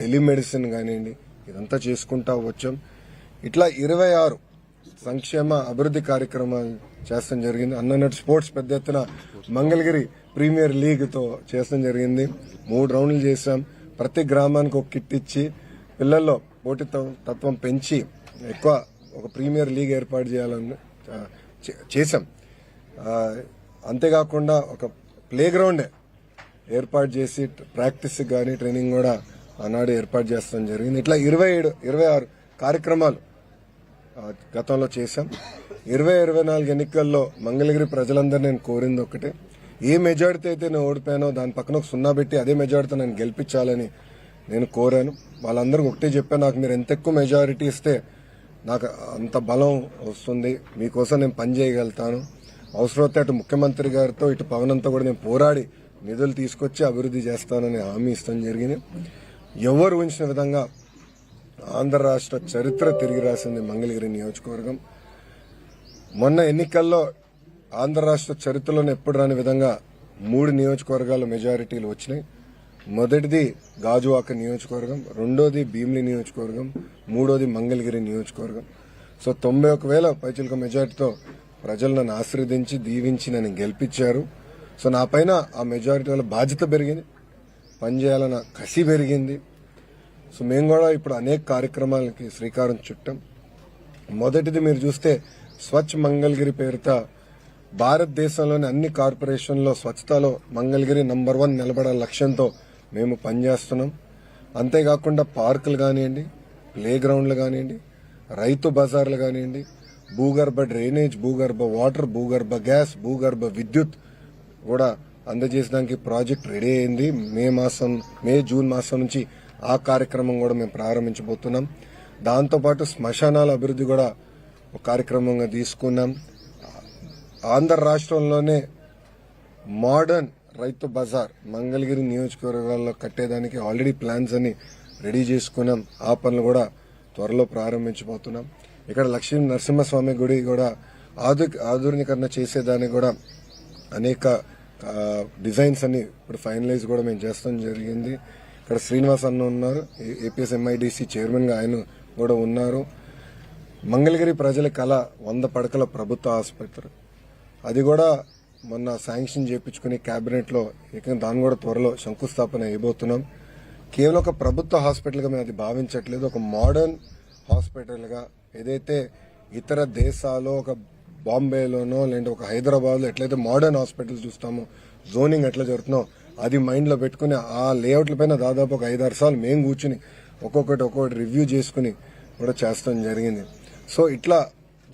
Telemedicine కానివ్వండి ఇదంతా చేసుకుంటా వచ్చాం. ఇట్లా ఇరవై ఆరు సంక్షేమ అభివృద్ధి కార్యక్రమాలు చేస్తాం జరిగింది. అన్నట్టు స్పోర్ట్స్ పెద్ద ఎత్తున మంగళగిరి ప్రీమియర్ లీగ్తో చేస్తాం జరిగింది. మూడు రౌండ్లు చేశాం. ప్రతి గ్రామానికి ఒక కిట్ ఇచ్చి పిల్లల్లో పోటీ తత్వం పెంచి ఎక్కువ ఒక ప్రీమియర్ లీగ్ ఏర్పాటు చేయాలని చేశాం. అంతేకాకుండా ఒక ప్లేగ్రౌండే ఏర్పాటు చేసి ప్రాక్టీస్ కానీ ట్రైనింగ్ కూడా ఆనాడు ఏర్పాటు చేస్తాం జరిగింది. ఇట్లా ఇరవై ఏడు ఇరవై ఆరు కార్యక్రమాలు గతంలో చేశాం. ఇరవై ఇరవై నాలుగు ఎన్నికల్లో మంగళగిరి ప్రజలందరూ నేను కోరింది ఒకటే. ఏ మెజార్టీ అయితే నేను ఓడిపోయానో దాని పక్కన ఒక సున్నా పెట్టి అదే మెజార్టీతో నేను గెలిపించాలని నేను కోరాను. వాళ్ళందరికీ ఒకటే చెప్పాను నాకు మీరు ఎంత ఎక్కువ మెజారిటీ ఇస్తే నాకు అంత బలం వస్తుంది. మీకోసం నేను పని చేయగలుగుతాను. అవసరమైతే అటు ముఖ్యమంత్రి గారితో ఇటు పవన్ అంతా కూడా నేను పోరాడి నిధులు తీసుకొచ్చి అభివృద్ధి చేస్తానని హామీ ఇస్తాం జరిగింది. ఎవరు ఊహించిన విధంగా ఆంధ్ర రాష్ట్ర చరిత్ర తిరిగి రాసింది మంగళగిరి నియోజకవర్గం. మొన్న ఎన్నికల్లో ఆంధ్ర రాష్ట్ర చరిత్రలోనే ఎప్పుడు రాని విధంగా మూడు నియోజకవర్గాల మెజారిటీలు వచ్చినాయి. మొదటిది గాజువాక నియోజకవర్గం రెండోది భీమిలి నియోజకవర్గం మూడోది మంగళగిరి నియోజకవర్గం. సో తొంభై ఒక వేల పైచిలక మెజారిటీతో ప్రజలు నన్ను ఆశీర్వదించి దీవించి నన్ను గెలిపించారు. సో నా పైన ఆ మెజారిటీ వల్ల బాధ్యత పెరిగింది. పనిచేయాలన్న కసి పెరిగింది. సో మేము కూడా ఇప్పుడు అనేక కార్యక్రమాలకి శ్రీకారం చుట్టాం. మొదటిది మీరు చూస్తే స్వచ్ఛ మంగళగిరి పేరుతో భారతదేశంలోని అన్ని కార్పొరేషన్లో స్వచ్ఛతలో మంగళగిరి నంబర్ వన్ నిలబడే లక్ష్యంతో మేము పనిచేస్తున్నాం. అంతేకాకుండా పార్కులు కానివ్వండి ప్లే గ్రౌండ్లు కానివ్వండి రైతు బజార్లు కానివ్వండి భూగర్భ డ్రైనేజ్ భూగర్భ వాటర్ భూగర్భ గ్యాస్ భూగర్భ విద్యుత్ కూడా అందజేసడానికి ప్రాజెక్ట్ రెడీ అయింది. మే మాసం మే జూన్ మాసం నుంచి ఆ కార్యక్రమం కూడా మేము ప్రారంభించబోతున్నాం. దాంతోపాటు శ్మశానాల అభివృద్ధి కూడా ఒక కార్యక్రమంగా తీసుకున్నాం. ఆంధ్ర రాష్ట్రంలోనే మోడర్న్ రైతు బజార్ మంగళగిరి నియోజకవర్గాల్లో కట్టేదానికి ఆల్రెడీ ప్లాన్స్ అన్ని రెడీ చేసుకున్నాం. ఆ పనులు కూడా త్వరలో ప్రారంభించబోతున్నాం. ఇక్కడ లక్ష్మీ నరసింహస్వామి గుడి కూడా ఆధు ఆధునీకరణ చేసేదానికి కూడా అనేక డిజైన్స్ అన్ని ఇప్పుడు ఫైనలైజ్ కూడా మేము చేస్తాం జరిగింది. ఇక్కడ శ్రీనివాస్ అన్న ఉన్నారు ఏపీఎస్ ఎంఐడిసి చైర్మన్గా ఆయన కూడా ఉన్నారు. మంగళగిరి ప్రజల కళ వంద పడకల ప్రభుత్వ ఆసుపత్రి. అది కూడా మొన్న శాంక్షన్ చేయించుకుని క్యాబినెట్లో ఇక దాన్ని కూడా త్వరలో శంకుస్థాపన అయిపోతున్నాం. కేవలం ఒక ప్రభుత్వ హాస్పిటల్గా మేము అది భావించట్లేదు. ఒక మోడర్న్ హాస్పిటల్గా ఏదైతే ఇతర దేశాల్లో ఒక బాంబేలోనో లేదంటే ఒక హైదరాబాద్లో ఎట్లయితే మోడర్న్ హాస్పిటల్ చూస్తామో జోనింగ్ ఎట్లా జరుగుతున్నో అది మైండ్లో పెట్టుకుని ఆ లేఅవుట్ల పైన దాదాపు ఒక ఐదారు సార్లు మేము కూర్చుని ఒక్కొక్కటి ఒక్కొక్కటి రివ్యూ చేసుకుని కూడా చేస్తాం జరిగింది. సో ఇట్లా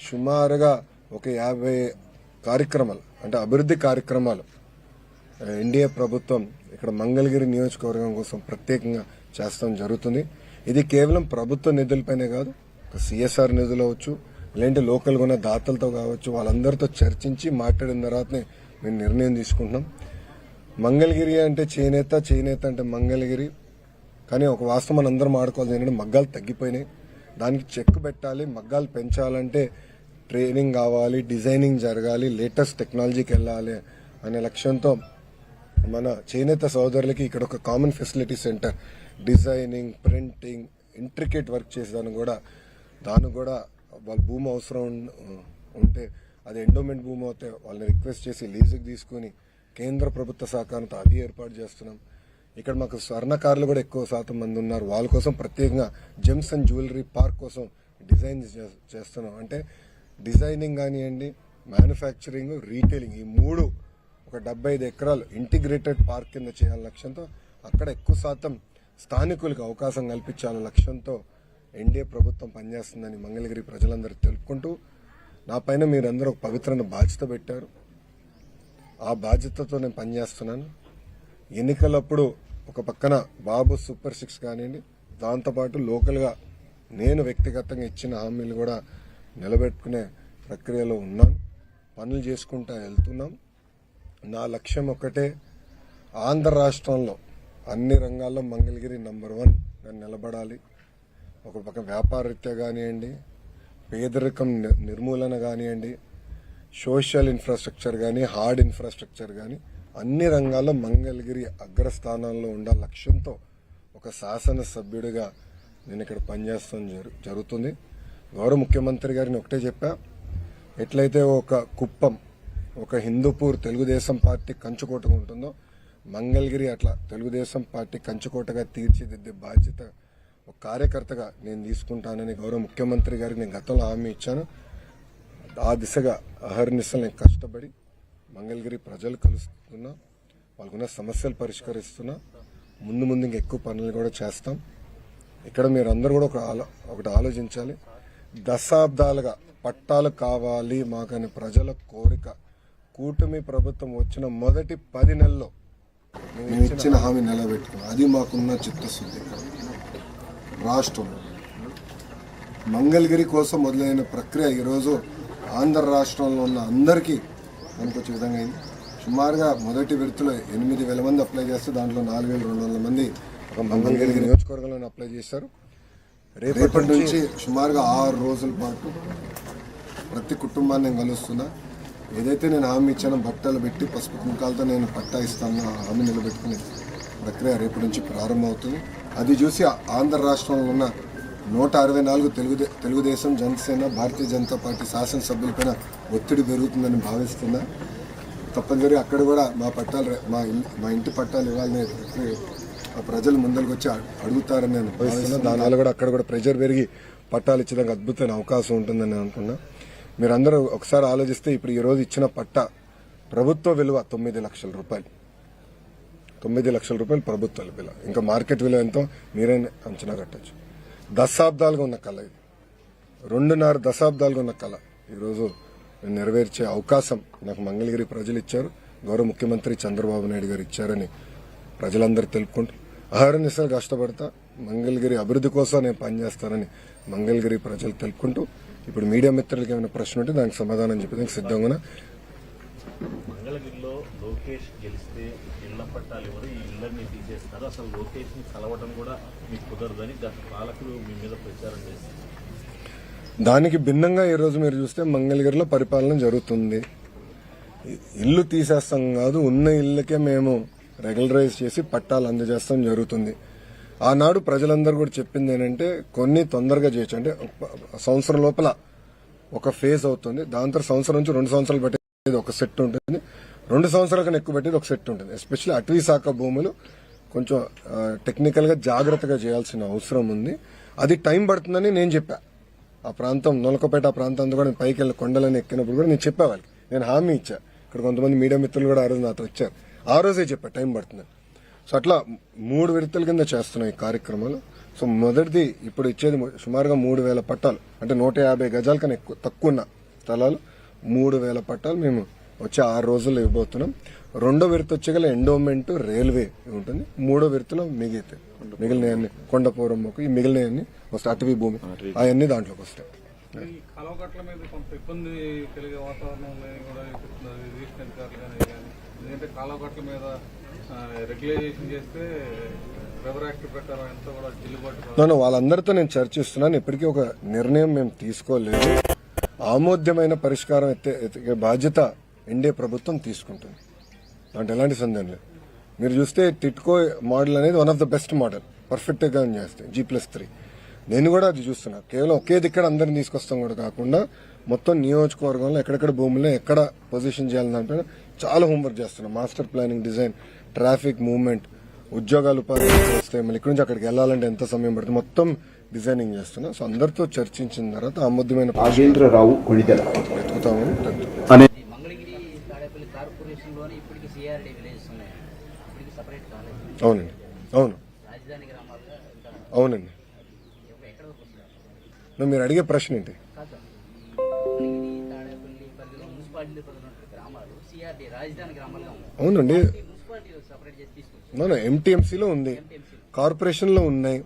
సుమారుగా ఒక యాభై కార్యక్రమాలు అంటే అభివృద్ధి కార్యక్రమాలు ఎన్డీఏ ప్రభుత్వం ఇక్కడ మంగళగిరి నియోజకవర్గం కోసం ప్రత్యేకంగా చేస్తాం జరుగుతుంది. ఇది కేవలం ప్రభుత్వ నిధులపైనే కాదు ఒక సిఎస్ఆర్ నిధులు అవచ్చు లేదంటే లోకల్గా ఉన్న దాతలతో కావచ్చు వాళ్ళందరితో చర్చించి మాట్లాడిన తర్వాతనే మేము నిర్ణయం తీసుకుంటున్నాం. మంగళగిరి అంటే చేనేత చేనేత అంటే మంగళగిరి. కానీ ఒక వాస్తవం మనం అందరం ఆడుకోవాలి ఏంటంటే మగ్గాలు తగ్గిపోయినాయి. దానికి చెక్ పెట్టాలి మగ్గాలు పెంచాలంటే ట్రైనింగ్ కావాలి డిజైనింగ్ జరగాలి లేటెస్ట్ టెక్నాలజీకి వెళ్ళాలి అనే లక్ష్యంతో మన చేనేత సోదరులకి ఇక్కడ ఒక common facility centre designing printing intricate work చేసేదాన్ని కూడా దాన్ని కూడా వాళ్ళ భూమి అవసరం ఉంటే అది ఎండోమెంట్ భూమి అవుతే వాళ్ళని రిక్వెస్ట్ చేసి లీజుకి తీసుకుని కేంద్ర ప్రభుత్వ సహకారంతో అది ఏర్పాటు చేస్తున్నాం. ఇక్కడ మాకు స్వర్ణకారులు కూడా ఎక్కువ శాతం మంది ఉన్నారు. వాళ్ళ కోసం ప్రత్యేకంగా జెమ్స్ అండ్ జ్యువెలరీ పార్క్ కోసం డిజైన్ చే- చేస్తున్నాం. అంటే డిజైనింగ్ కానివ్వండి మ్యానుఫ్యాక్చరింగ్ రీటైలింగ్ ఈ మూడు ఒక డెబ్బై ఐదు ఎకరాలు ఇంటిగ్రేటెడ్ పార్క్ కింద చేయాల లక్ష్యంతో అక్కడ ఎక్కువ శాతం స్థానికులకు అవకాశం కల్పించాలన్న లక్ష్యంతో ఎన్డీఏ ప్రభుత్వం పనిచేస్తుందని మంగళగిరి ప్రజలందరూ తెలుపుకుంటూ నా పైన మీరందరూ ఒక పవిత్రమైన బాధ్యత పెట్టారు. ఆ బాధ్యతతో నేను పనిచేస్తున్నాను. ఎన్నికలప్పుడు ఒక పక్కన బాబు సూపర్ సిక్స్ కానివ్వండి దాంతోపాటు లోకల్గా నేను వ్యక్తిగతంగా ఇచ్చిన హామీలు కూడా నిలబెట్టుకునే ప్రక్రియలో ఉన్నాను. పనులు చేసుకుంటా వెళ్తున్నాం. నా లక్ష్యం ఒకటే ఆంధ్ర రాష్ట్రంలో అన్ని రంగాల్లో మంగళగిరి నంబర్ వన్ నిలబడాలి. ఒక పక్క వ్యాపార రీత్యా కానివ్వండి పేదరికం నిర్మూలన కానివ్వండి సోషల్ ఇన్ఫ్రాస్ట్రక్చర్ కానీ హార్డ్ ఇన్ఫ్రాస్ట్రక్చర్ కానీ అన్ని రంగాల్లో మంగళగిరి అగ్రస్థానంలో ఉండాల లక్ష్యంతో ఒక శాసన సభ్యుడిగా నేను ఇక్కడ పనిచేస్తాం జరు- జరుగుతుంది. గౌరవ ముఖ్యమంత్రి గారిని ఒకటే చెప్పా ఎట్లయితే ఒక కుప్పం ఒక హిందూపూర్ తెలుగుదేశం పార్టీ కంచుకోటగా ఉంటుందో మంగళగిరి అట్లా తెలుగుదేశం పార్టీ కంచుకోటగా తీర్చిదిద్దే బాధ్యత ఒక కార్యకర్తగా నేను తీసుకుంటానని గౌరవ ముఖ్యమంత్రి గారికి నేను గతంలో హామీ ఇచ్చాను. ఆ దిశగా అహర్నిశలు నేను కష్టపడి మంగళగిరి ప్రజలు కలుస్తున్నా వాళ్ళకున్న సమస్యలు పరిష్కరిస్తున్నా. ముందు ముందు ఇంకా ఎక్కువ పనులు కూడా చేస్తాం. ఇక్కడ మీరు అందరూ కూడా ఒక ఆలో ఒకటి ఆలోచించాలి. దశాబ్దాలుగా పట్టాలు కావాలి మాకని ప్రజల కోరిక. కూటమి ప్రభుత్వం వచ్చిన మొదటి పది నెలల్లో మేము ఇచ్చిన హామీ నిలబెట్టుకున్నాం. అది మాకున్న చిత్తశుద్ధి. రాష్ట్రంలో. మంగళగిరి కోసం మొదలైన ప్రక్రియ ఈరోజు ఆంధ్ర రాష్ట్రంలో ఉన్న అందరికీ పనికొచ్చే విధంగా అయింది. సుమారుగా మొదటి విడతలో ఎనిమిది వేల మంది అప్లై చేస్తే దాంట్లో నాలుగు వేల రెండు వందల మంది ఒక మంగళగిరి నియోజకవర్గంలో అప్లై చేశారు. రేపటి నుంచి సుమారుగా ఆరు రోజుల పాటు ప్రతి కుటుంబాన్ని నేను కలుస్తున్నా. ఏదైతే నేను హామీ ఇచ్చానో బట్టలు పెట్టి పసుపు కుంకాలతో నేను పట్టా ఇస్తాను హామీ నిలబెట్టుకునే ప్రక్రియ రేపటి నుంచి ప్రారంభమవుతుంది. అది చూసి ఆంధ్ర రాష్ట్రంలో ఉన్న నూట అరవై నాలుగు తెలుగుదే తెలుగుదేశం జనసేన భారతీయ జనతా పార్టీ శాసనసభ్యులపైన ఒత్తిడి పెరుగుతుందని భావిస్తున్నా. తప్పనిసరిగా అక్కడ కూడా మా పట్టాలు మా మా ఇంటి పట్టాలు ఇవ్వాలని ప్రజలు ముందరికి వచ్చి అడు- అడుగుతారని నేను భావిస్తున్నా. దానివల్ల కూడా అక్కడ కూడా ప్రెజర్ పెరిగి పట్టాలు ఇచ్చడానికి అద్భుతమైన అవకాశం ఉంటుందని నేను అనుకున్నా. మీరందరూ ఒకసారి ఆలోచిస్తే ఇప్పుడు ఈ రోజు ఇచ్చిన పట్ట ప్రభుత్వ విలువ తొమ్మిది లక్షల రూపాయలు. తొమ్మిది లక్షల రూపాయలు ప్రభుత్వ విలువ ఇంకా మార్కెట్ విలువ ఎంతో మీరే అంచనా కట్టచ్చు. దశాబ్దాలుగా ఉన్న కళ ఇది. రెండున్నర దశాబ్దాలుగా ఉన్న కళ. ఈరోజు నేను నెరవేర్చే అవకాశం నాకు మంగళగిరి ప్రజలు ఇచ్చారు. గౌరవ ముఖ్యమంత్రి చంద్రబాబు నాయుడు గారు ఇచ్చారని ప్రజలందరూ తెలుపుకుంటూ అహర్నిశలు కష్టపడతా మంగళగిరి అభివృద్ధి కోసం నేను పనిచేస్తానని మంగళగిరి ప్రజలు తెలుపుకుంటూ ఇప్పుడు మీడియా మిత్రులకి ఏమైనా ప్రశ్న ఉంటే దానికి సమాధానం చెప్పేందుకు సిద్ధంగా మంగళగిరిలో లోకేష్ గెలిస్తే ఇళ్ళ పట్టాలు ఎవరు ఈ ఇళ్ళని తీసేస్తారు. అసలు లోకేష్ని కలవడం కూడా మీకు కుదరదని గత పాలకులు మీ మీద ప్రచారం చేస్తారు దానికి భిన్నంగా ఈరోజు మీరు చూస్తే మంగళగిరిలో పరిపాలన జరుగుతుంది. ఇల్లు తీసేస్తాం కాదు ఉన్న ఇళ్ళకే మేము రెగ్యులరైజ్ చేసి పట్టాలు అందజేస్తాం జరుగుతుంది. ఆనాడు ప్రజలందరూ కూడా చెప్పింది ఏంటంటే కొన్ని తొందరగా చేయొచ్చు. అంటే సంవత్సరం లోపల ఒక ఫేజ్ అవుతుంది. దాని తర్వాత సంవత్సరం నుంచి రెండు సంవత్సరాలు ఒక సెట్ ఉంటుంది. రెండు సంవత్సరాల కన్నా ఎక్కువ పెట్టేది ఒక సెట్ ఉంటుంది. ఎస్పెషల్లీ అటవీ శాఖ భూములు కొంచెం టెక్నికల్గా జాగ్రత్తగా చేయాల్సిన అవసరం ఉంది. అది టైం పడుతుందని నేను చెప్పా. ఆ ప్రాంతం నొలకపేట ఆ ప్రాంతం కూడా నేను పైకి వెళ్ళి కొండలని ఎక్కినప్పుడు కూడా నేను చెప్పా వాళ్ళకి. నేను హామీ ఇచ్చా. ఇక్కడ కొంతమంది మీడియా మిత్రులు కూడా ఆ రోజు నాతో వచ్చారు ఆ రోజే చెప్పా టైం పడుతుందని. సో అట్లా మూడు విడతల కింద చేస్తున్నాం ఈ కార్యక్రమాలు. సో మొదటిది ఇప్పుడు ఇచ్చేది సుమారుగా మూడు వేల పట్టాలు. అంటే నూట యాభై గజాల కన్నా ఎక్కువ తక్కువ ఉన్న స్థలాలు. మూడు వేల పట్టాలు మేము వచ్చే ఆరు రోజుల్లో ఇవ్వబోతున్నాం. రెండో విడత వచ్చేగల ఎండోమెంట్ రైల్వే ఉంటుంది. మూడో విడతలో మిగిలితే మిగిలినవన్నీ కొండపూరం మొక్క ఈ మిగిలినవన్నీ వస్తాయి. అటవీ భూమి అవన్నీ దాంట్లోకి వస్తాయి. మీద కొంత ఇబ్బంది కలిగే కూడా అధికారులు కానీ ఎందుకంటే మీద రెగ్యులైజేషన్ చేస్తే వాళ్ళందరితో నేను చర్చిస్తున్నాను. ఇప్పటికీ ఒక నిర్ణయం మేము తీసుకోలేదు. ఆమోద్యమైన పరిష్కారం ఎత్తే బాధ్యత ఎన్డీఏ ప్రభుత్వం తీసుకుంటుంది. దాంట్లో ఎలాంటి సందేహం లేదు. మీరు చూస్తే టిట్కో మోడల్ అనేది one of the best model పర్ఫెక్ట్గా చేస్తే చేస్తాయి జీ ప్లస్ త్రీ నేను కూడా అది చూస్తున్నా. కేవలం ఒకే దిక్కడ అందరిని తీసుకొస్తాం కూడా కాకుండా మొత్తం నియోజకవర్గంలో ఎక్కడెక్కడ భూముల్లో ఎక్కడ పొజిషన్ చేయాలని దానిపైన చాలా హోంవర్క్ చేస్తున్నాం. Master planning design traffic movement ఉద్యోగాలు ఉపాధి వస్తాయి మళ్ళీ ఇక్కడి నుంచి అక్కడికి వెళ్ళాలంటే ఎంత సమయం పడుతుంది? మొత్తం డిజైనింగ్ చేస్తున్నా. సో అందరితో చర్చించిన తర్వాత ఆమోద్యమైన నాగేంద్రరావు కొణిదెల వెతుకుతామని. అనే అవునండి. అవును. అవునండి. మరి అడిగే ప్రశ్న ఏంటి? కాదు. సార్. ఈ మంగళగిరి తాడేపల్లి పరిధిలో మున్సిపాలిటీ పరిధిలో ఉన్న గ్రామాలు సిఆర్డీ రాజధాని గ్రామాలుగా ఉన్నాయి. అవునండి. ఎంటీఎంసీలో ఉంది. కార్పొరేషన్లో ఉన్నాయి.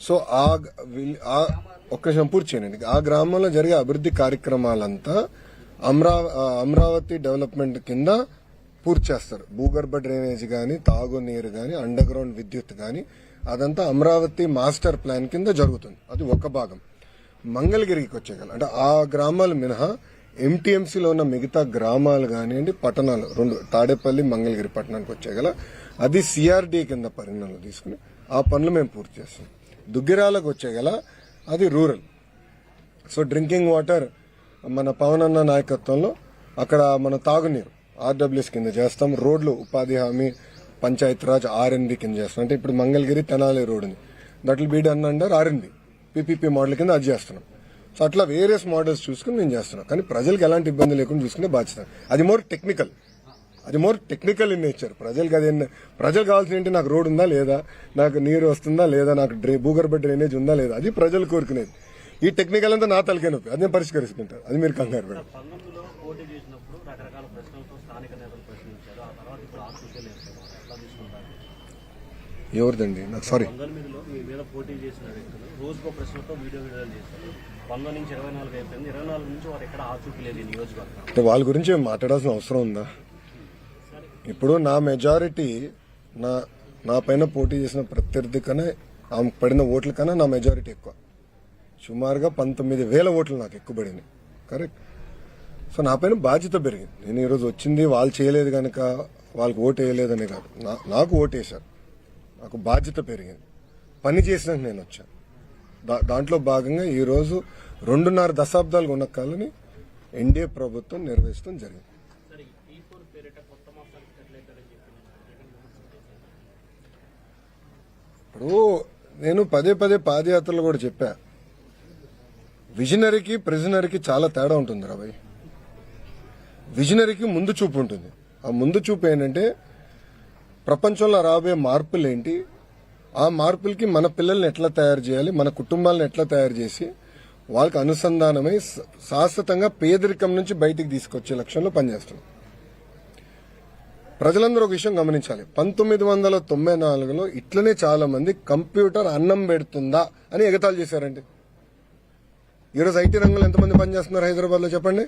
సో ఆ విల్- ఆ ఒక్క నిమిషం పూర్తి చేయండి. ఆ గ్రామంలో జరిగే అభివృద్ధి కార్యక్రమాలంతా అమరా అమరావతి డెవలప్మెంట్ కింద పూర్తి చేస్తారు. భూగర్భ డ్రైనేజ్ కానీ తాగునీరు కానీ అండర్ గ్రౌండ్ విద్యుత్ కానీ అదంతా అమరావతి మాస్టర్ ప్లాన్ కింద జరుగుతుంది. అది ఒక భాగం. మంగళగిరికి వచ్చేయాలి అంటే ఆ గ్రామాలు మినహా ఎంటీఎంసీలో ఉన్న మిగతా గ్రామాలు కానివ్వండి పట్టణాలు రెండు తాడేపల్లి మంగళగిరి పట్టణానికి వచ్చేయగల. అది సిఆర్డీ కింద పరిగణనలో తీసుకుని ఆ పనులు మేము పూర్తి చేస్తాం. దుగ్గిరాలకు వచ్చే గల అది రూరల్. సో డ్రింకింగ్ వాటర్ మన పవన్ అన్న నాయకత్వంలో అక్కడ మన తాగునీరు. ఆర్డబ్ల్యూఎస్ కింద చేస్తాం. రోడ్లు ఉపాధి హామీ పంచాయత్ రాజ్ ఆర్ఎన్బి కింద చేస్తాం. అంటే ఇప్పుడు మంగళగిరి తెనాలి రోడ్ ఉంది that will be done under R N B PPP model కింద అది చేస్తున్నాం. సో అట్లా వేరియస్ మోడల్స్ చూసుకుని మేము చేస్తున్నాం. కానీ ప్రజలకు ఎలాంటి ఇబ్బంది లేకుండా చూసుకునే బాధ్యత. అది మోర్ టెక్నికల్. అది మోర్ టెక్నికల్ ఇన్ నేచర్ ప్రజలకు అది ప్రజలు కావాల్సిన ఏంటి? నాకు రోడ్ ఉందా? లేదా? నాకు నీరు వస్తుందా? లేదా? నాకు డ్రై భూగర్భ డ్రైనేజ్ ఉందా? లేదా? అది ప్రజలు కోరుకునేది. ఈ టెక్నికల్ అంతా నా తలకే నొప్పి. అది నేను పరిష్కరించుకుంటాను అది మీరు కంగారు తీసుకుంటారు? ఎవరిదండి? నాకు సారీ అంటే వాళ్ళ గురించి మాట్లాడాల్సిన అవసరం ఉందా? ఇప్పుడు నా మెజారిటీ నా నా పైన పోటీ చేసిన ప్రత్యర్థి కన్నా ఆమె పడిన ఓట్ల కన్నా నా మెజారిటీ ఎక్కువ. సుమారుగా పంతొమ్మిది వేల ఓట్లు నాకు ఎక్కువ పడినాయి. కరెక్ట్ సో నా పైన బాధ్యత పెరిగింది. నేను ఈరోజు వచ్చింది వాళ్ళు చేయలేదు కనుక వాళ్ళకి ఓటు వేయలేదని కాదు. నా- నాకు ఓటు వేశారు. నాకు బాధ్యత పెరిగింది. పని చేసినాక నేను వచ్చాను. దా దాంట్లో భాగంగా ఈరోజు రెండున్నర దశాబ్దాలు ఉన్న కాలని ఎన్డీఏ ప్రభుత్వం నిర్వహించడం జరిగింది సరే ఈ పీ ఫోర్ పేరిట కొత్త మాసానికి కట్లేదని చెప్పి ఇప్పుడు నేను పదే పదే పాదయాత్రలు కూడా చెప్పా. విజనరీకి ప్రిజనరీకి చాలా తేడా ఉంటుంది రాబాయ్ విజనరీకి ముందు చూపు ఉంటుంది. ఆ ముందు చూపు ఏంటంటే ప్రపంచంలో రాబోయే మార్పులు ఏంటి ఆ మార్పులకి మన పిల్లల్ని ఎట్లా తయారు చేయాలి? మన కుటుంబాలను ఎట్లా తయారు చేసి వాళ్ళకి అనుసంధానమై శాశ్వతంగా పేదరికం నుంచి బయటికి తీసుకొచ్చే లక్ష్యంలో పనిచేస్తున్నాం. ప్రజలందరూ ఒక విషయం గమనించాలి. పంతొమ్మిది వందల తొంభై నాలుగులో ఇట్లనే చాలా మంది కంప్యూటర్ అన్నం పెడుతుందా అని ఎగతాళి చేశారండి. ఈరోజు ఐటీ రంగంలో ఎంతమంది పనిచేస్తున్నారు హైదరాబాద్లో చెప్పండి?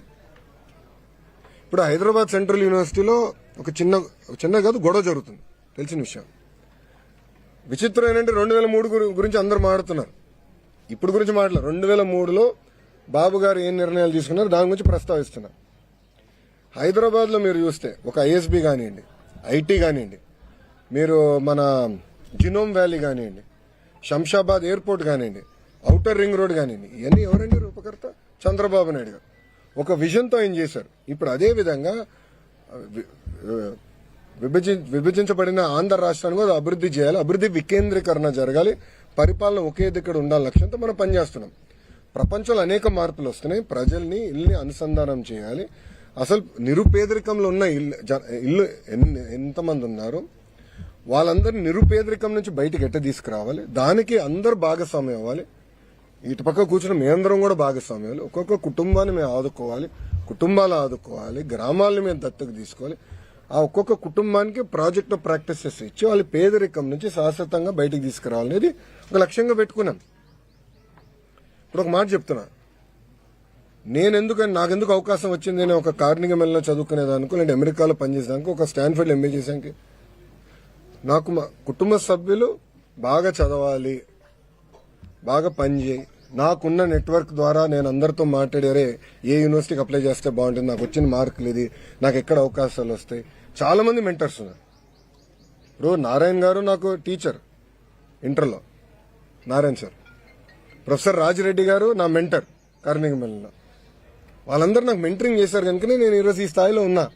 ఇప్పుడు హైదరాబాద్ సెంట్రల్ యూనివర్సిటీలో ఒక చిన్న ఒక చిన్న కాదు గొడవ జరుగుతుంది. తెలిసిన విషయం. విచిత్రం ఏంటంటే రెండు వేల మూడు గురించి అందరూ మాట్లాడుతున్నారు. ఇప్పుడు గురించి మాట్లాడారు రెండు వేల మూడులో బాబు గారు ఏం నిర్ణయాలు తీసుకున్నారు? దాని గురించి ప్రస్తావిస్తున్నారు. హైదరాబాద్లో మీరు చూస్తే ఒక ఐఎస్బి కానివ్వండి ఐటీ కానివ్వండి మీరు మన జినోమ్ వ్యాలీ కానివ్వండి శంషాబాద్ ఎయిర్పోర్ట్ కానివ్వండి ఔటర్ రింగ్ రోడ్ కానివ్వండి ఇవన్నీ ఎవరండి రూపకర్త? చంద్రబాబు నాయుడు గారు. ఒక విజన్తో ఏం చేశారు. ఇప్పుడు అదే విధంగా విభజి విభజించబడిన ఆంధ్ర రాష్ట్రాన్ని కూడా అభివృద్ధి చేయాలి అభివృద్ధి వికేంద్రీకరణ జరగాలి పరిపాలన ఒకే దగ్గర ఉండాలి లక్ష్యంతో మనం పనిచేస్తున్నాం. ప్రపంచంలో అనేక మార్పులు వస్తున్నాయి ప్రజల్ని ఇల్లుని అనుసంధానం చేయాలి అసలు నిరుపేదరికంలో ఉన్న ఇల్లు జ- ఇల్లు ఎంతమంది ఉన్నారు? వాళ్ళందరినీ నిరుపేదరికం నుంచి బయటకు ఎట్ట తీసుకురావాలి? దానికి అందరు భాగస్వామ్యం అవ్వాలి. ఇటు పక్క కూర్చుని మేమందరం కూడా భాగస్వామ్యం ఒక్కొక్క కుటుంబాన్ని మేము ఆదుకోవాలి. కుటుంబాలు ఆదుకోవాలి. గ్రామాలను మేము దత్తకు తీసుకోవాలి. ఆ ఒక్కొక్క కుటుంబానికి ప్రాజెక్ట్ ప్రాక్టీసెస్ ఇచ్చి వాళ్ళ పేదరికం నుంచి శాశ్వతంగా బయటికి తీసుకురావాలనేది ఒక లక్ష్యంగా పెట్టుకున్నాం. ఇప్పుడు ఒక మాట చెప్తున్నా. నేను ఎందుకని నాకెందుకు అవకాశం వచ్చింది నేను ఒక కార్నిగ మెల్లో చదువుకునేదానికి నేను అమెరికాలో పనిచేసేదానికి ఒక స్టాన్ఫర్డ్ ఎంఏ చేసానికి నాకు మా కుటుంబ సభ్యులు బాగా చదవాలి బాగా పనిచేయి నాకున్న నెట్వర్క్ ద్వారా నేను అందరితో మాట్లాడారే ఏ యూనివర్సిటీకి అప్లై చేస్తే బాగుంటుంది నాకు వచ్చిన మార్కులు ఇది నాకు ఎక్కడ అవకాశాలు వస్తాయి. చాలా మంది మెంటర్స్ ఉన్నారు. ఇప్పుడు నారాయణ గారు నాకు టీచర్ ఇంటర్లో. నారాయణ సార్. ప్రొఫెసర్ రాజిరెడ్డి గారు నా మెంటర్ కార్మిక వాళ్ళందరూ నాకు మెంటరింగ్ చేశారు కనుకనే నేను ఈరోజు ఈ స్థాయిలో ఉన్నా.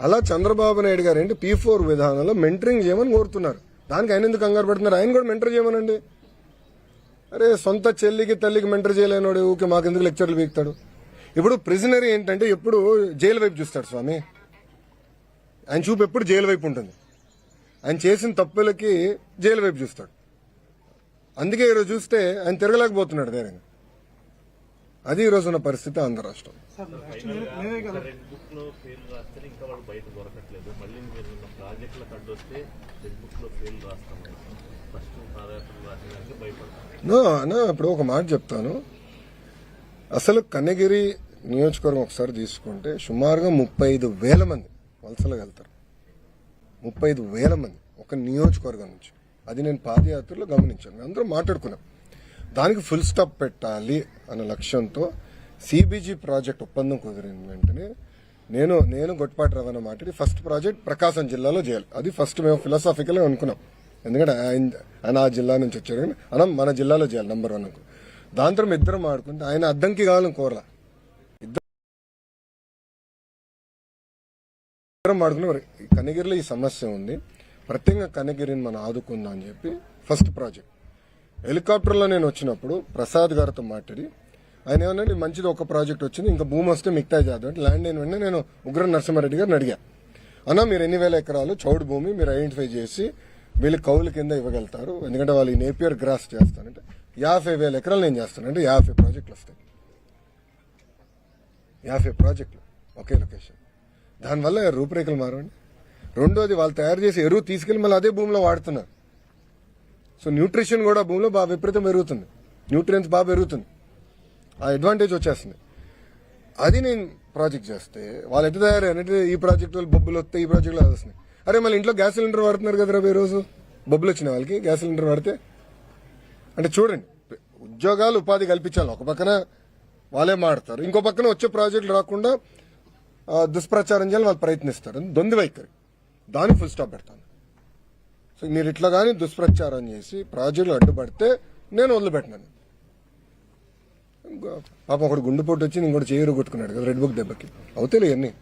అలా చంద్రబాబు నాయుడు గారు ఏంటి? పీ ఫోర్ విధానంలో మెంటరింగ్ చేయమని కోరుతున్నారు. దానికి ఆయన ఎందుకు కంగారు పడుతున్నారు? ఆయన కూడా మెంటర్ చేయమనండి. అరే సొంత చెల్లికి తల్లికి మెంటర్ చేయలేనోడు ఊకే మాకెందుకు లెక్చర్లు పీకుతాడు? ఇప్పుడు ప్రిజనరీ ఏంటంటే ఎప్పుడు జైలు వైపు చూస్తాడు స్వామి. ఆయన చూపు ఎప్పుడు జైలు వైపు ఉంటుంది. ఆయన చేసిన తప్పులకి జైలు వైపు చూస్తాడు. అందుకే ఈరోజు చూస్తే ఆయన తిరగలేకపోతున్నాడు ధైర్యంగా. అది ఈ రోజు ఉన్న పరిస్థితి ఆంధ్ర రాష్ట్రం. ఇప్పుడు ఒక మాట చెప్తాను. అసలు కన్నగిరి నియోజకవర్గం ఒకసారి తీసుకుంటే సుమారుగా ముప్పై ఐదు వేల మంది వలసలకు వెళ్తారు. ముప్పై ఐదు వేల మంది ఒక నియోజకవర్గం నుంచి. అది నేను పాదయాత్రలో గమనించాను. అందరూ మాట్లాడుకున్నాం దానికి ఫుల్ స్టాప్ పెట్టాలి అనే లక్ష్యంతో సిబిజీ ప్రాజెక్ట్ ఒప్పందం కుదిరిన వెంటనే. నేను నేను గొట్పాటి రవాణా మాట్లాడి ఫస్ట్ ప్రాజెక్ట్ ప్రకాశం జిల్లాలో చేయాలి. అది ఫస్ట్ మేము ఫిలాసాఫికల్గా అనుకున్నాం. ఎందుకంటే ఆయన ఆయన ఆ జిల్లా నుంచి వచ్చారు కానీ మనం మన జిల్లాలో చేయాలి నంబర్ వన్ అనుకో దాంతో ఇద్దరం ఆడుకుంటే ఆయన అద్దంకి కావాలని కోరలా. ఇద్దరం ఆడుకునే ఈ కనగిరిలో ఈ సమస్య ఉంది. ప్రత్యేకంగా కనగిరిని మనం ఆదుకుందాం అని చెప్పి ఫస్ట్ ప్రాజెక్ట్ హెలికాప్టర్లో నేను వచ్చినప్పుడు ప్రసాద్ గారితో మాట్లాడి ఆయన ఏమన్నా మంచిది ఒక ప్రాజెక్ట్ వచ్చింది ఇంకా భూమి వస్తే మిగతా చేద్దాం అంటే ల్యాండ్ అయిన వెంటనే నేను ఉగ్ర నరసింహారెడ్డి గారిని అడిగా. అన్న మీరు ఎన్ని వేల ఎకరాలు చౌడు భూమి మీరు ఐడెంటిఫై చేసి వీళ్ళు కౌలు కింద ఇవ్వగలుగుతారు ఎందుకంటే వాళ్ళు ఈ నేపియర్ గ్రాస్ చేస్తానంటే యాభై వేల ఎకరాలు నేను చేస్తాను అంటే యాభై ప్రాజెక్టులు వస్తాయి. యాభై ప్రాజెక్టులు ఒకే లొకేషన్. దానివల్ల రూపురేఖలు మారండి రెండోది వాళ్ళు తయారు చేసి ఎరువు తీసుకెళ్ళి మళ్ళీ అదే భూమిలో వాడుతున్నారు. సో న్యూట్రిషన్ కూడా భూమిలో బాగా విపరీతం పెరుగుతుంది. న్యూట్రియన్స్ బాగా పెరుగుతుంది. ఆ అడ్వాంటేజ్ వచ్చేస్తుంది. అది నేను ప్రాజెక్ట్ చేస్తే వాళ్ళు ఎట్లా తయారు అంటే ఈ ప్రాజెక్ట్ వాళ్ళు బొబ్బులు వస్తాయి ఈ ప్రాజెక్టులు అది వస్తున్నాయి అరే మళ్ళీ ఇంట్లో గ్యాస్ సిలిండర్ వాడుతున్నారు కదరా ఈ రోజు? బొబ్బులు వచ్చిన వాళ్ళకి గ్యాస్ సిలిండర్ వాడితే? అంటే చూడండి ఉద్యోగాలు ఉపాధి కల్పించాలి. ఒక పక్కన వాళ్ళే మాడతారు ఇంకో పక్కన వచ్చే ప్రాజెక్టులు రాకుండా దుష్ప్రచారం చేయాలని వాళ్ళు ప్రయత్నిస్తారు. దొంది వైఖరి. దానికి ఫుల్ స్టాప్ పెడతాను. సో మీరు ఇట్లా కానీ దుష్ప్రచారం చేసి ప్రాజెక్టులు అడ్డుపడితే నేను వదిలిపెట్టినాను. పాపం ఒకడు గుండెపోటు వచ్చి ఇంకోటి చేయరు కొట్టుకున్నాడు కదా రెడ్ బుక్ దెబ్బకి. అవుతాయి ఇవన్నీ.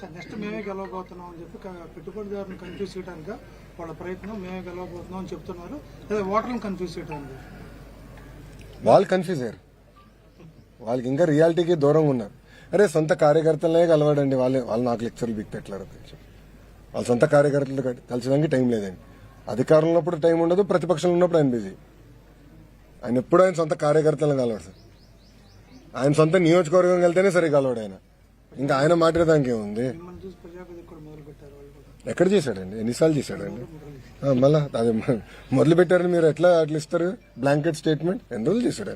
సార్ నెక్స్ట్ మేమే గెలవబోతున్నాం అని చెప్పి క- పెట్టుబడిదారుని కన్ఫ్యూజ్ చేయడానికి వాళ్ళ ప్రయత్నం మేమే గెలవబోతున్నాం అని చెప్తున్నారు. అదే ఓటర్లను కన్ఫ్యూజ్ చేయడానికి వాళ్ళు కన్ఫ్యూజ్ అయ్యారు. వాళ్ళకి ఇంకా రియాలిటీకి దూరంగా ఉన్నారు. అరే సొంత కార్యకర్తలనే కలవాడండి. వాళ్ళే వాళ్ళు నాకు లెక్చర్లు బిక్ పెట్టలేరు వాళ్ళ సొంత కార్యకర్తలు కలిసడానికి టైం లేదండి. అధికారంలో ఉన్నప్పుడు టైం ఉండదు ప్రతిపక్షంలో ఉన్నప్పుడు ఆయన బిజీ. ఆయన ఎప్పుడు ఆయన సొంత కార్యకర్తలను కలవాడు సార్. ఆయన సొంత నియోజకవర్గం వెళ్తేనే సరే కలవాడు ఆయన. ఇంకా ఆయన మాట్లాడడానికి ఏముంది? ఎక్కడ చేశాడండి? ఎన్నిసార్లు చేశాడండి? మళ్ళా అది మొదలు పెట్టారని మీరు ఎట్లా అట్లా ఇస్తారు బ్లాంకెట్ స్టేట్మెంట్? ఎన్ని రోజులు చేశాడు?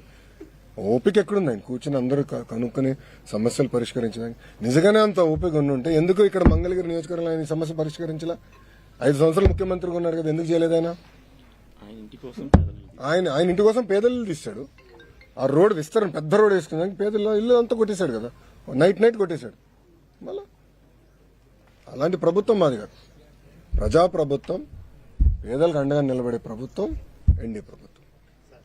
ఓపిక ఎక్కడుంది? ఆయన కూర్చుని అందరూ కనుక్కొని సమస్యలు పరిష్కరించడానికి. నిజంగానే అంత ఓపిక ఉండి ఉంటే ఎందుకు ఇక్కడ మంగళగిరి నియోజకవర్గంలో ఆయన సమస్య పరిష్కరించలా? ఐదు సంవత్సరాలు ముఖ్యమంత్రిగా ఉన్నారు కదా ఎందుకు చేయలేదు ఆయన? ఆయన ఆయన ఇంటి కోసం పేదలు తీశాడు. ఆ రోడ్ విస్తరణ పెద్ద రోడ్ వేసుకున్నాక పేదలు ఇల్లు అంతా కొట్టేశాడు కదా. నైట్ నైట్ కొట్టేశాడు. మళ్ళా? అలాంటి ప్రభుత్వం మాది కాదు. ప్రజా ప్రభుత్వం పేదలకు అండగా నిలబడే ప్రభుత్వం ఎన్డీ ప్రభుత్వం.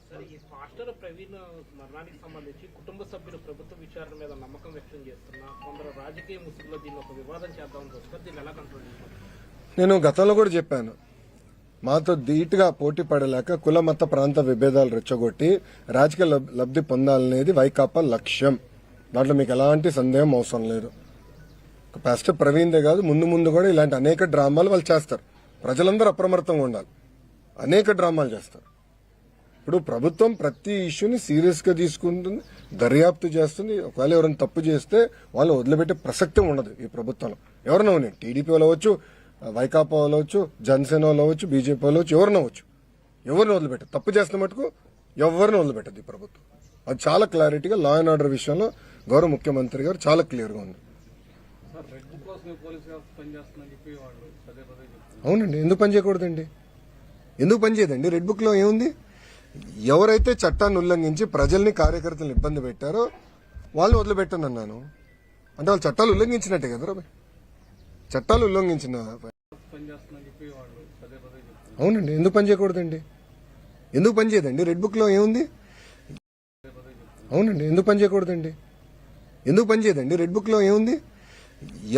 సార్ ఈ మాస్టర్ ప్రవీణ్ మరణానికి సంబంధించి కుటుంబ సభ్యులు ప్రభుత్వ విచారణ మీద నమ్మకం వ్యక్తం చేస్తున్నా కొందరు రాజకీయ ముసుగులో దీన్ని ఒక వివాదం చేద్దామని చూస్తారు దీన్ని ఎలా కంట్రోల్ చేస్తారు? నేను గతంలో కూడా చెప్పాను. మాతో ధీటుగా పోటీ పడలేక కుల మత ప్రాంత విభేదాలు రెచ్చగొట్టి రాజకీయ లబ్ధి పొందాలనేది వైకాపా లక్ష్యం. దాంట్లో మీకు ఎలాంటి సందేహం అవసరం లేదు. పాస్టర్ ప్రవీణ్దే కాదు ముందు ముందు కూడా ఇలాంటి అనేక డ్రామాలు వాళ్ళు చేస్తారు. ప్రజలందరూ అప్రమత్తంగా ఉండాలి. అనేక డ్రామాలు చేస్తారు. ఇప్పుడు ప్రభుత్వం ప్రతి ఇష్యూని సీరియస్గా తీసుకుంటుంది దర్యాప్తు చేస్తుంది. ఒకవేళ ఎవరైనా తప్పు చేస్తే వాళ్ళు వదిలిపెట్టే ప్రసక్తి ఉండదు ఈ ప్రభుత్వంలో. ఎవరైనా ఉన్నాయి టీడీపీ వాళ్ళు అవ్వచ్చు వైకాపా వాళ్ళు అవ్వచ్చు జనసేన వాళ్ళు అవ్వచ్చు బీజేపీ వాళ్ళు అవ్వచ్చు ఎవరిని అవ్వచ్చు. ఎవరిని వదిలిపెట్టదు. తప్పు చేస్తున్న మటుకు ఎవరిని వదిలిపెట్టదు ఈ ప్రభుత్వం. అది చాలా క్లారిటీగా లా అండ్ ఆర్డర్ విషయంలో గౌరవ ముఖ్యమంత్రి గారు చాలా క్లియర్గా ఉంది వాళ్ళు అవునండి ఎందుకు పని చేయకూడదండి? ఎందుకు పని చేయదండి? రెడ్ బుక్లో ఏముంది? ఎవరైతే చట్టాన్ని ఉల్లంఘించి ప్రజల్ని కార్యకర్తలను ఇబ్బంది పెట్టారో వాళ్ళని వదిలిపెట్టను అన్నాను అంటే వాళ్ళు చట్టాలు ఉల్లంఘించినట్టే భయ్. చట్టాలు ఉల్లంఘించిన అవునండి ఎందుకు పని చేయకూడదండి? ఎందుకు పని చేయదండి? రెడ్ బుక్లో ఏముంది అవునండి ఎందుకు పని చేయకూడదండి? ఎందుకు పని చేయదండి? రెడ్ బుక్లో ఏముంది?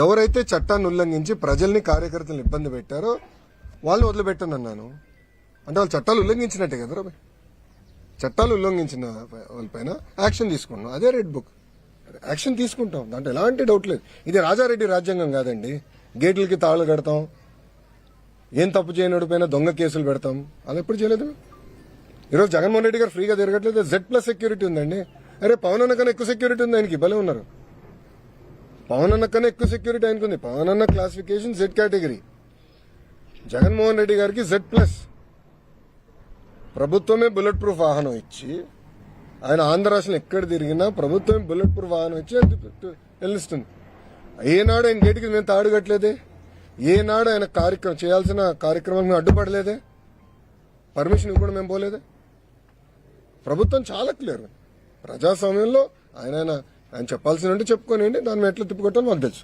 ఎవరైతే చట్టాన్ని ఉల్లంఘించి ప్రజల్ని కార్యకర్తలను ఇబ్బంది పెట్టారో వాళ్ళని వదిలిపెట్టను అన్నాను. అంటే వాళ్ళు చట్టాలు ఉల్లంఘించినట్టే కదరా భయ్. చట్టాలు ఉల్లంఘించిన వాళ్ళపైన యాక్షన్ తీసుకున్నాం అదే రెడ్ బుక్. యాక్షన్ తీసుకుంటాం. దాంట్లో ఎలాంటి డౌట్ లేదు. ఇది రాజారెడ్డి రాజ్యాంగం కాదండి. గేట్లకి తాళ్ళు కడతాం. ఏం తప్పు చేయనోడి పైన దొంగ కేసులు పెడతాం అలా ఎప్పుడు చేయలేదు ఈరోజు జగన్మోహన్ రెడ్డి గారు ఫ్రీగా తిరగట్లేదు జెడ్ ప్లస్ సెక్యూరిటీ ఉందండి అరే పవన్ అన్న కన్నా ఎక్కువ సెక్యూరిటీ ఉంది ఆయనకి భలే ఉన్నారు పవన్ అన్న కన్నా ఎక్కువ సెక్యూరిటీ ఆయనకు ఉంది పవన్ అన్న classification Z category Jaganmohan Reddy గారికి జెడ్ ప్లస్ ప్రభుత్వమే బుల్లెట్ ప్రూఫ్ వాహనం ఇచ్చి ఆయన ఆంధ్ర రాష్ట్రంలో ఎక్కడ తిరిగినా ప్రభుత్వమే బుల్లెట్ ప్రూఫ్ వాహనం ఇచ్చి వెళ్ళిస్తుంది ఏనాడు ఆయన గేటుకి మేము తాడుగట్లేదే ఏనాడు ఆయన కార్యక్రమం చేయాల్సిన కార్యక్రమం అడ్డుపడలేదే? పర్మిషన్ ఇవ్వడం మేము పోలేదే? ప్రభుత్వం చాలా క్లియర్. ప్రజాస్వామ్యంలో ఆయన ఆయన ఆయన చెప్పాల్సిన ఉంటే చెప్పుకోనండి దాన్ని ఎట్లా తిప్పుకోవటం మాకు తెలుసు.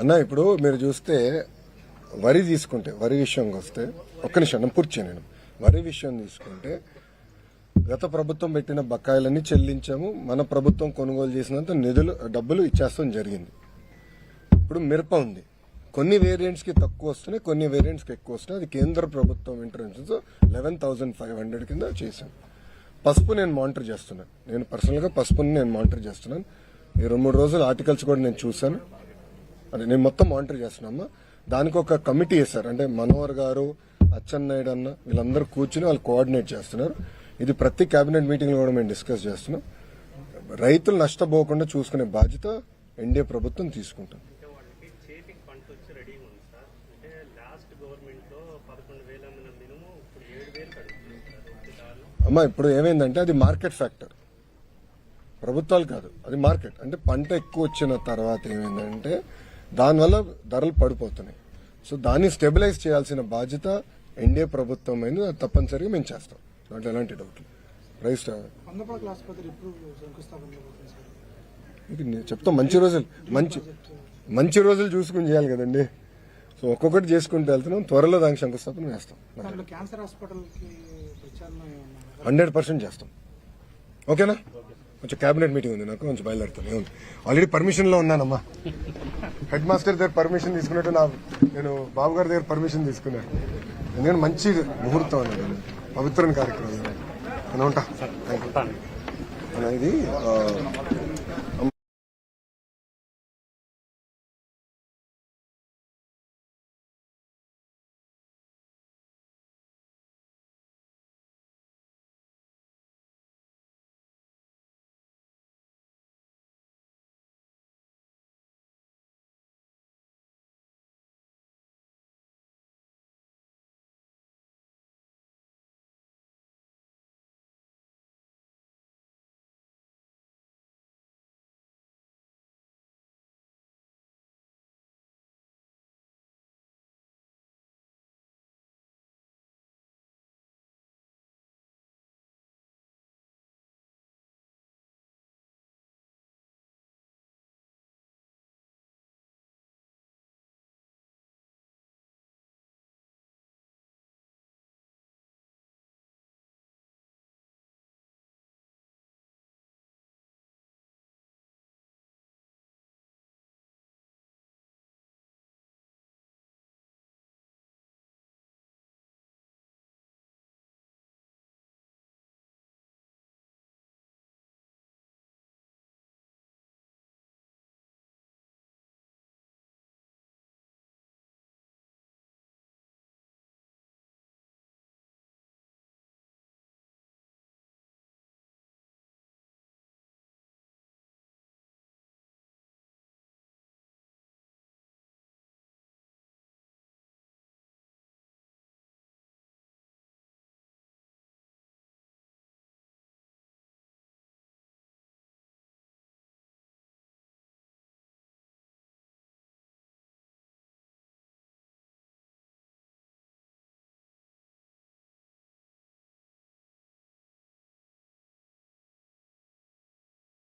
అన్న ఇప్పుడు మీరు చూస్తే వరి తీసుకుంటే వరి విషయంకి వస్తే ఒక్క నిమిషం నేను పూర్తి నేను. వరి విషయం తీసుకుంటే గత ప్రభుత్వం పెట్టిన బకాయిలన్నీ చెల్లించాము. మన ప్రభుత్వం కొనుగోలు చేసినంత నిధులు డబ్బులు ఇచ్చేస్తాం జరిగింది. ఇప్పుడు మిరప ఉంది. కొన్ని వేరియంట్స్కి తక్కువ వస్తున్నాయి కొన్ని వేరియంట్స్కి ఎక్కువ వస్తున్నాయి. అది కేంద్ర ప్రభుత్వం interventions eleven thousand five hundred కింద చేశాను పసుపు నేను మానిటర్ చేస్తున్నాను. నేను పర్సనల్గా పసుపుని నేను మానిటర్ చేస్తున్నాను. ఈ రెండు మూడు రోజులు ఆర్టికల్స్ కూడా నేను చూశాను. అది నేను మొత్తం మానిటర్ చేస్తున్నామా దానికి ఒక కమిటీ వేశారు అంటే మనోహర్ గారు అచ్చెన్నాయుడు అన్న వీళ్ళందరూ కూర్చుని వాళ్ళు కోఆర్డినేట్ చేస్తున్నారు. ఇది ప్రతి కేబినెట్ మీటింగ్లో కూడా మేము డిస్కస్ చేస్తున్నాం. రైతులు నష్టపోకుండా చూసుకునే బాధ్యత ఎన్డీఏ ప్రభుత్వం తీసుకుంటుంది. అమ్మా ఇప్పుడు ఏమైందంటే అది మార్కెట్ ఫ్యాక్టర్. ప్రభుత్వాలు కాదు అది మార్కెట్. అంటే పంట ఎక్కువ వచ్చిన తర్వాత ఏమైందంటే దానివల్ల ధరలు పడిపోతున్నాయి. సో దాన్ని స్టెబిలైజ్ చేయాల్సిన బాధ్యత ఎన్డీఏ ప్రభుత్వం అయింది తప్పనిసరిగా మేము చేస్తాం. దాంట్లో ఎలాంటి డౌట్ సార్. ఇది నేను చెప్తాం. మంచి రోజులు మంచి మంచి రోజులు చూసుకుని చేయాలి కదండి. సో ఒక్కొక్కటి చేసుకుంటూ వెళ్తున్నాం. త్వరలో దానికి శంకుస్థాపన ఉందా? హండ్రెడ్ పర్సెంట్ చేస్తాం. ఓకేనా? కొంచెం క్యాబినెట్ మీటింగ్ ఉంది నాకు కొంచెం బయలుదేరుతాను. ఏముంది? ఆల్రెడీ పర్మిషన్లో ఉన్నానమ్మా. హెడ్ మాస్టర్ దగ్గర పర్మిషన్ తీసుకున్నట్టు నా నేను బాబు గారి దగ్గర పర్మిషన్ తీసుకున్నాను ఎందుకంటే మంచి ముహూర్తం అన్నది పవిత్రమైన కార్యక్రమం. నేను ఉంటా? ఇది